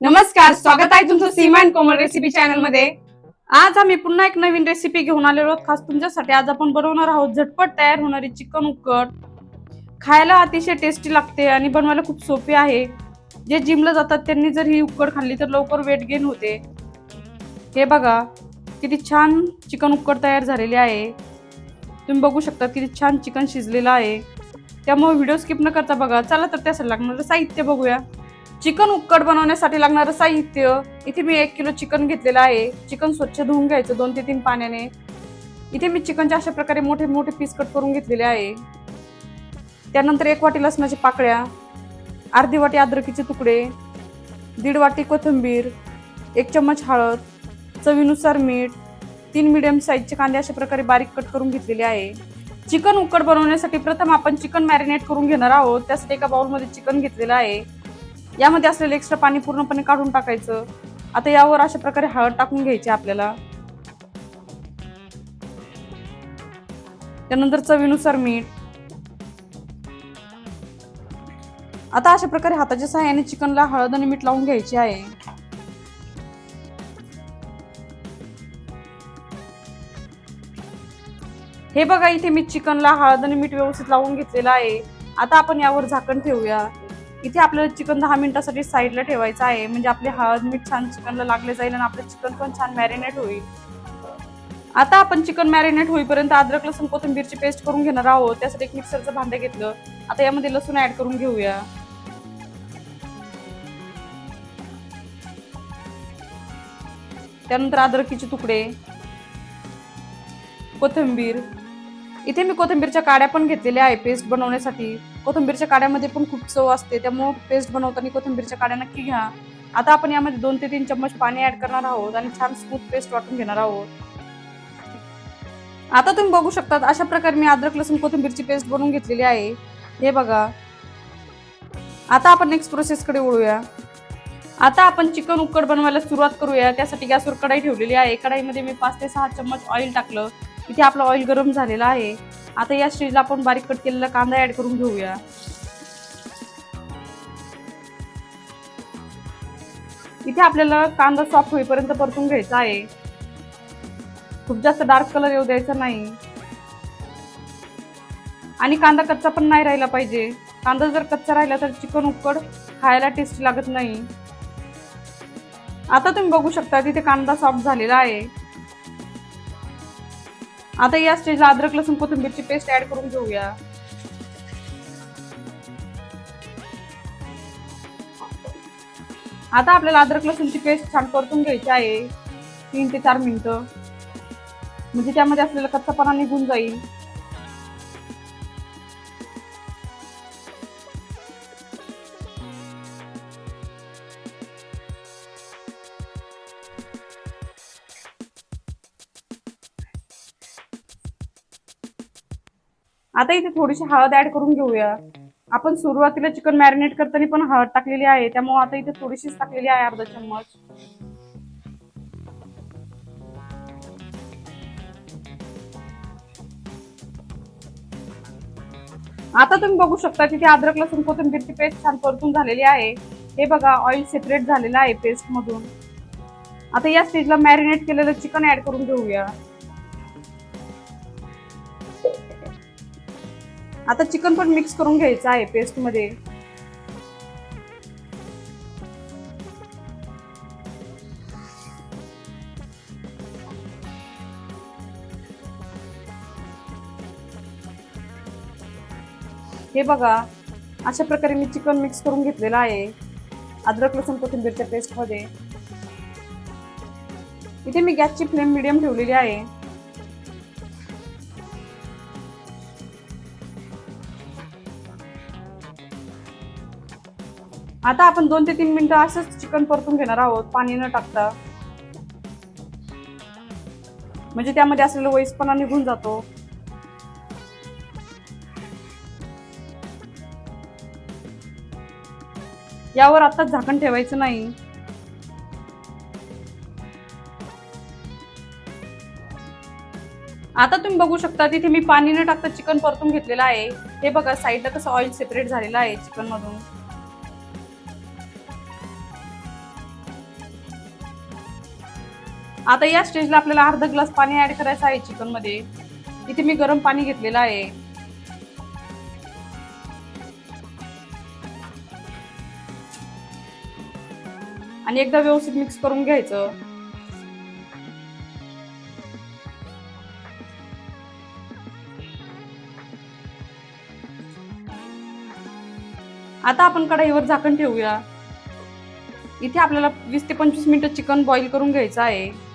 नमस्कार स्वागत आहे तुमचं सीमा अँड कोमल रेसिपी चॅनलमध्ये. आज आम्ही पुन्हा एक नवीन रेसिपी घेऊन आलेलो आहोत खास तुमच्यासाठी. आज आपण बनवणार आहोत झटपट तयार होणारी चिकन उकड. खायला अतिशय टेस्टी लागते आणि बनवायला खूप सोपी आहे. जे जिमला जातात त्यांनी जर ही उकड खाल्ली तर लवकर वेट गेन होते. हे बघा किती छान चिकन उकड तयार झालेली आहे. तुम्ही बघू शकता किती छान चिकन शिजलेलं आहे. त्यामुळे व्हिडिओ स्किप न करता बघा. चला तर त्यासाठी लागणारं साहित्य बघूया. चिकन उक्कड बनवण्यासाठी लागणारं साहित्य इथे मी एक किलो चिकन घेतलेलं आहे. चिकन स्वच्छ धुवून घ्यायचं दोन ते तीन पाण्याने. इथे मी चिकनच्या अशा प्रकारे मोठे मोठे पीस कट करून घेतलेले आहे. त्यानंतर एक वाटी लसणाच्या पाकळ्या अर्धी वाटी अद्रकीचे तुकडे दीड वाटी कोथिंबीर एक चम्मच हळद चवीनुसार मीठ तीन मिडियम साईजचे कांदे अशा प्रकारे बारीक कट करून घेतलेले आहे. चिकन उकड बनवण्यासाठी प्रथम आपण चिकन मॅरिनेट करून घेणार आहोत. त्यासाठी एका बाउलमध्ये चिकन घेतलेलं आहे. यामध्ये असलेलं एक्स्ट्रा पाणी पूर्णपणे काढून टाकायचं. आता यावर अशा प्रकारे हळद टाकून घ्यायची आपल्याला. त्यानंतर चवीनुसार मीठ. आता अशा प्रकारे हाताच्या सहाय्याने चिकनला हळद आणि मीठ लावून घ्यायची आहे. हे बघा इथे मी चिकनला हळद आणि मीठ व्यवस्थित लावून घेतलेलं आहे. आता आपण यावर झाकण ठेवूया. इथे आपल्याला चिकन दहा मिनिटासाठी साईडला ठेवायचं आहे. म्हणजे आपले हळद मीठ छान चिकनला लागले जाईल आणि आपलं चिकन पण छान मॅरिनेट होईल. आता आपण चिकन मॅरिनेट होईपर्यंत अद्रक लसूण कोथिंबीरची पेस्ट करून घेणार आहोत. त्यासाठी एक मिक्सरचं भांडं घेतलं. आता यामध्ये लसूण ऍड करून घेऊया. त्यानंतर अद्रकीचे तुकडे कोथिंबीर इथे मी कोथिंबीरच्या काड्या पण घेतलेल्या आहे पेस्ट बनवण्यासाठी. कोथिंबीरच्या काड्यामध्ये पण खूप चव असते त्यामुळे पेस्ट बनवताना कोथिंबीरच्या काड्या नक्की घ्या. आता आपण यामध्ये दोन ते तीन चम्मच पाणी ऍड करणार आहोत आणि छान स्मूथ पेस्ट वाटून घेणार आहोत. आता तुम्ही बघू शकता अशा प्रकारे मी अद्रक लसूण कोथिंबीरची पेस्ट बनवून घेतलेली आहे. हे बघा. आता आपण नेक्स्ट प्रोसेसकडे वळूया. आता आपण चिकन उकड बनवायला सुरुवात करूया. त्यासाठी गॅसवर कढाई ठेवलेली आहे. कढाईमध्ये मी पाच ते सहा चम्मच ऑइल टाकलं. इथे आपलं ऑइल गरम झालेलं आहे. आता या स्टेजला आपण बारीक कट केलेला कांदा ऍड करून घेऊया. इथे आपल्याला कांदा सॉफ्ट होईपर्यंत परतून घ्यायचा आहे. खूप जास्त डार्क कलर येऊ द्यायचा नाही. आणि कांदा कच्चा पण नाही राहिला पाहिजे. कांदा जर कच्चा राहिला तर चिकन उकड खायला टेस्टी लागत नाही. आता तुम्ही बघू शकता तिथे कांदा सॉफ्ट झालेला आहे. आता या स्टेजला अद्रक लसूण कोथिंबीरची पेस्ट ऍड करून घेऊया. आता आपल्याला अद्रक लसूणची पेस्ट छान परतून घ्यायची आहे. तीन ते चार मिनिटं. म्हणजे त्यामध्ये आपल्याला कच्चापणा निघून जाईल. आता इथे थोडीशी हळद ऍड करून घेऊया. आपण सुरुवातीला चिकन मॅरिनेट करताना पण हळद टाकलेली आहे. त्यामुळे आता इथे थोडीशीच टाकलेली आहे अर्धा चम्मच. आता तुम्ही बघू शकता तिथे अद्रक लसूण कोथिंबीरची पेस्ट छान परतून झालेली आहे. हे बघा ऑइल सेपरेट झालेलं आहे पेस्ट मधून. आता या स्टेजला मॅरिनेट केलेलं चिकन ऍड करून घेऊया. आता चिकन पण मिक्स करून घ्यायचं आहे पेस्टमध्ये. हे बघा अशा प्रकारे मी चिकन मिक्स करून घेतलेलं आहे. अद्रक लसूण कोथिंबीरच्या पेस्टमध्ये. इथे मी गॅसची फ्लेम मिडियम ठेवलेली आहे. आता आपण दोन ते तीन मिनिटं असंच चिकन परतून घेणार आहोत पाणी न टाकता. म्हणजे त्यामध्ये असलेला वैसपणा निघून जातो. यावर आताच झाकण ठेवायचं नाही. आता तुम्ही बघू शकता तिथे मी पाणी न टाकता चिकन परतून घेतलेलं आहे. हे बघा साईडला कसं ऑइल सेपरेट झालेलं आहे चिकन मधून आता या स्टेजला आपल्याला अर्धा ग्लास पाणी ऍड करायचं आहे चिकनमध्ये. इथे मी गरम पाणी घेतलेलं आहे. आणि एकदा व्यवस्थित मिक्स करून घ्यायचं. आता आपण कढाईवर झाकण ठेवूया. इथे आपल्याला वीस ते पंचवीस मिनिटं चिकन बॉईल करून घ्यायचं आहे.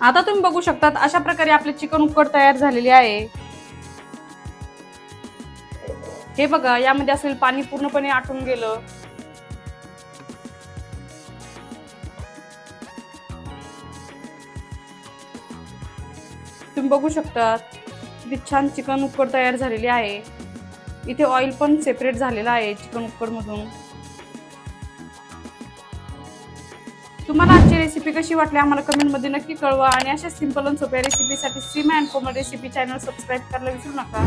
आता तुम्ही बघू शकतात अशा प्रकारे आपले चिकन उकड तयार झालेली आहे. हे बघा यामध्ये असेल पाणी पूर्णपणे आटून गेलं. तुम्ही बघू शकतात किती छान चिकन उकड तयार झालेली आहे. इथे ऑइल पण सेपरेट झालेलं आहे चिकन उकड तुम्हाला आजची रेसिपी कशी वाटली आम्हाला कमेंटमध्ये नक्की कळवा आणि अशा सिंपल आणि सोप्या रेसिपीसाठी Seema and Komal recipe channel subscribe करायला विसरू नका.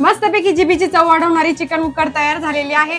मस्तपैकी जिबीची चव वाढवणारी चिकन उकड तयार झालेली आहे.